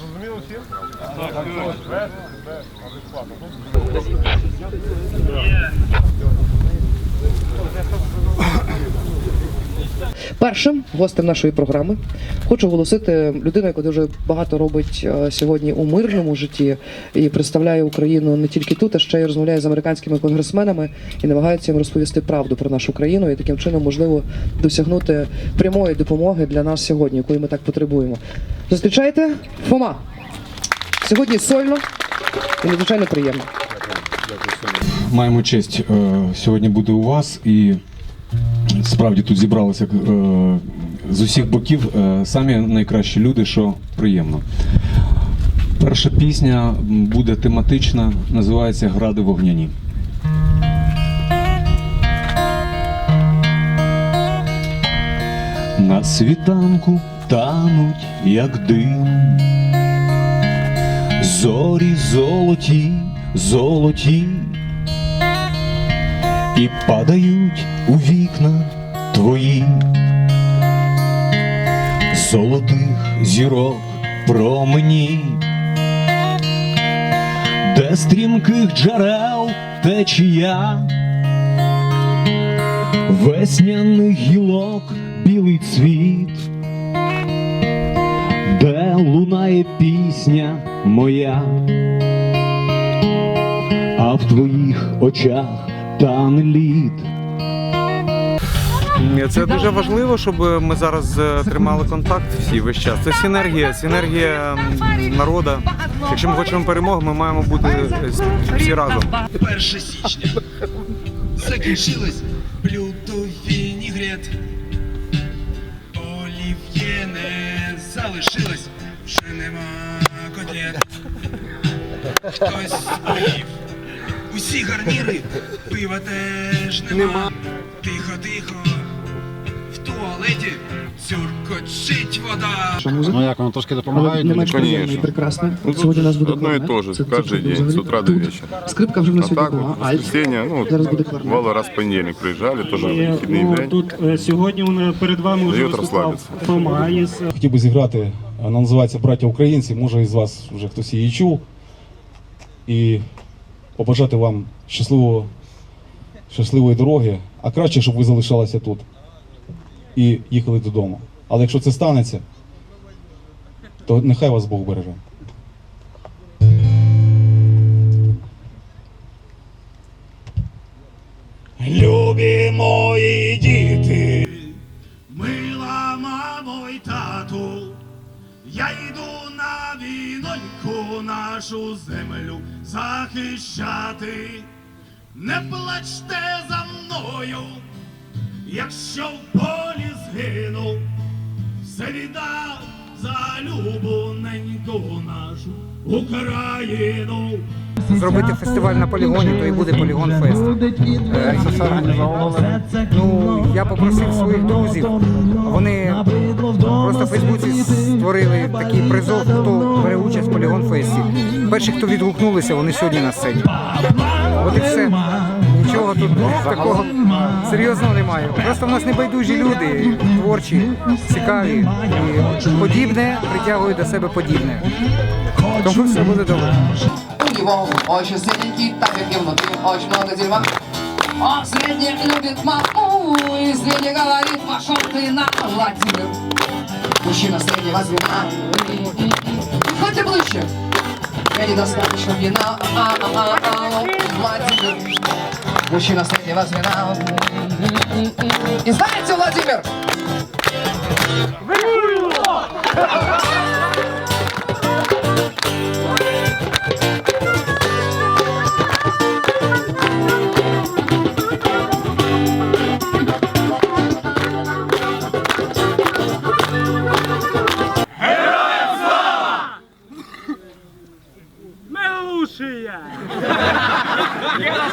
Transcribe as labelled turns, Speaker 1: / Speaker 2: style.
Speaker 1: Зрозуміло всім? Так.
Speaker 2: Першим гостем нашої програми хочу оголосити людину, яка дуже багато робить е, сьогодні у мирному житті і представляє Україну не тільки тут, а ще й розмовляє з американськими конгресменами і намагається їм розповісти правду про нашу країну і таким чином можливо досягнути прямої допомоги для нас сьогодні, якої ми так потребуємо. Зустрічайте Фома. Сьогодні сольно і надзвичайно приємно.
Speaker 3: Маємо честь е, сьогодні бути у вас і справді тут зібралися е, з усіх боків е, самі найкращі люди, що приємно. Перша пісня буде тематична, називається Гради вогняні. На світанку тануть, як дим. Зорі золоті, золоті, і падають у вікна твої, золотих зірок промені, де стрімких джерел течія, весняних гілок білий цвіт пісня моя, а в твоїх очах тане лід.
Speaker 4: Це дуже важливо, щоб ми зараз е, тримали контакт всі весь час. Це синергія, синергія народу. Якщо ми хочемо перемоги, ми маємо бути е, всі разом.
Speaker 5: 1 січня закінчилось блюдо вінігрет. Олів'є не залишилось, вже нема котлет. Хтось поїв усі гарніри, пива теж нема. Тихо, тихо, в туалеті цюркочить вода.
Speaker 6: Ну як воно трошки допомагає?
Speaker 2: Не менш приємно і
Speaker 7: Конечно.
Speaker 2: прекрасне.
Speaker 7: Ну, тут
Speaker 2: Сьогодні у нас буде
Speaker 7: одно и
Speaker 2: кларнет.
Speaker 7: то же,
Speaker 2: Це- це
Speaker 7: каждый
Speaker 2: буде
Speaker 7: день,
Speaker 2: взагалі
Speaker 7: с утра до
Speaker 2: тут.
Speaker 7: вечера.
Speaker 2: Скрипка вже в нас
Speaker 7: А
Speaker 2: сьогодні
Speaker 7: так
Speaker 2: була.
Speaker 7: вот,
Speaker 2: Альт.
Speaker 7: воскресенье, ну,
Speaker 2: Зараз буде кларнет.
Speaker 7: бывало раз в понедельник приезжали, тоже
Speaker 8: І,
Speaker 7: выходный
Speaker 8: ну,
Speaker 7: день.
Speaker 8: тут е, сьогодні вони перед вами вже
Speaker 7: Дають
Speaker 8: виступав
Speaker 7: розслабитися.
Speaker 8: Фома із
Speaker 3: Хотів би зіграти, вона називається Браття Українці. Може із вас вже хтось її чув. І побажати вам щасливого, щасливої дороги, а краще, щоб ви залишалися тут і їхали додому. Але якщо це станеться, то нехай вас Бог береже.
Speaker 5: Любі мої нашу землю захищати. Не плачте за мною, якщо в полі згину, все віддав за любу неньку нашу Україну.
Speaker 9: зробити фестиваль на полігоні, то і буде полігон фест. Е, Ну, я попросив своїх друзів. Вони просто в Фейсбуці створили такий призов, хто бере участь в полігон фесті. Перші, хто відгукнулися, вони сьогодні на сцені. От і все. Нічого тут такого серйозного немає. Просто в нас небайдужі люди, творчі, цікаві. І подібне притягує до себе подібне. Тому все буде добре.
Speaker 10: У него так как и внутри очень много дерьма. Он средний любит маму и средний говорит, пошел ты на Владимир. Мужчина среднего звена. Хоть ближе. Я недостаточно вина. А-а-а-а. Владимир. Мужчина среднего звена. И знаете, Владимир? tia!